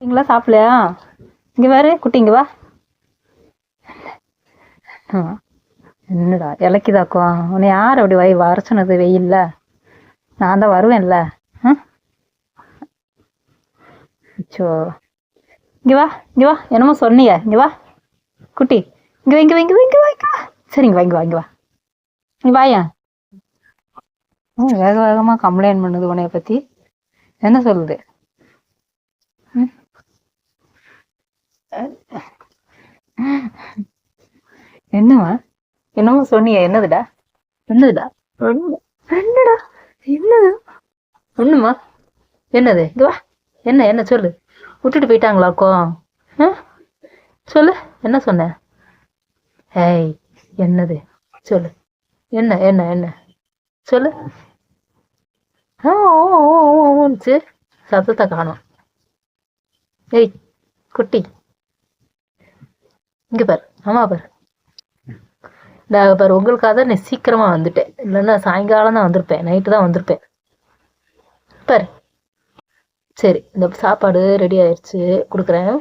நீங்களா சாப்பிடலையா? இங்கே வேறு குட்டி இங்கே வா. ஆ, என்னடா இலக்கிதாக்கும் உன்னை யார் அப்படி வை வர சொன்னது வெயில்ல? நான் தான் வருவேன்ல. ஆ? அச்சோ. இங்கே வா இங்கே வா. என்னமோ சொன்னீங்க. இங்கே வா. குட்டி இங்கே இங்கே இங்கே இங்கே வாங்க சரிங்க வாங்க வாங்க வா இங்கே நீ வாயா. வேக வேகமாக கம்ப்ளைண்ட் பண்ணுது உன்னைய பற்றி என்ன சொல்லுது? ம்? என்னம்மா? என்னமோ சொன்னியே என்னதுடா? என்னதுடா? என்னடா? என்னது? ஒண்ணுமா? என்னது? இங்க வா. என்ன என்ன சொல்லு? விட்டுட்டு போயிட்டாங்களாக்கோ ஆ? சொல்லு என்ன சொன்ன? ஏய் என்னது? சொல்லு. என்ன என்ன என்ன? சொல்லு. ஆ ஓ ஓ ஓ ஓன்ச்சு சத்தத்தை காணோம். ஏய் குட்டி. இங்க பாரு அம்மா பாரு. நான் பாரு உங்களுக்காக தான் நான் சீக்கிரமா வந்துட்டேன். இல்லைன்னா சாயங்காலம் தான் வந்திருப்பேன். நைட்டு தான் வந்திருப்பேன். பாரு. சரி இந்த சாப்பாடு ரெடி ஆயிடுச்சு கொடுக்குறேன்.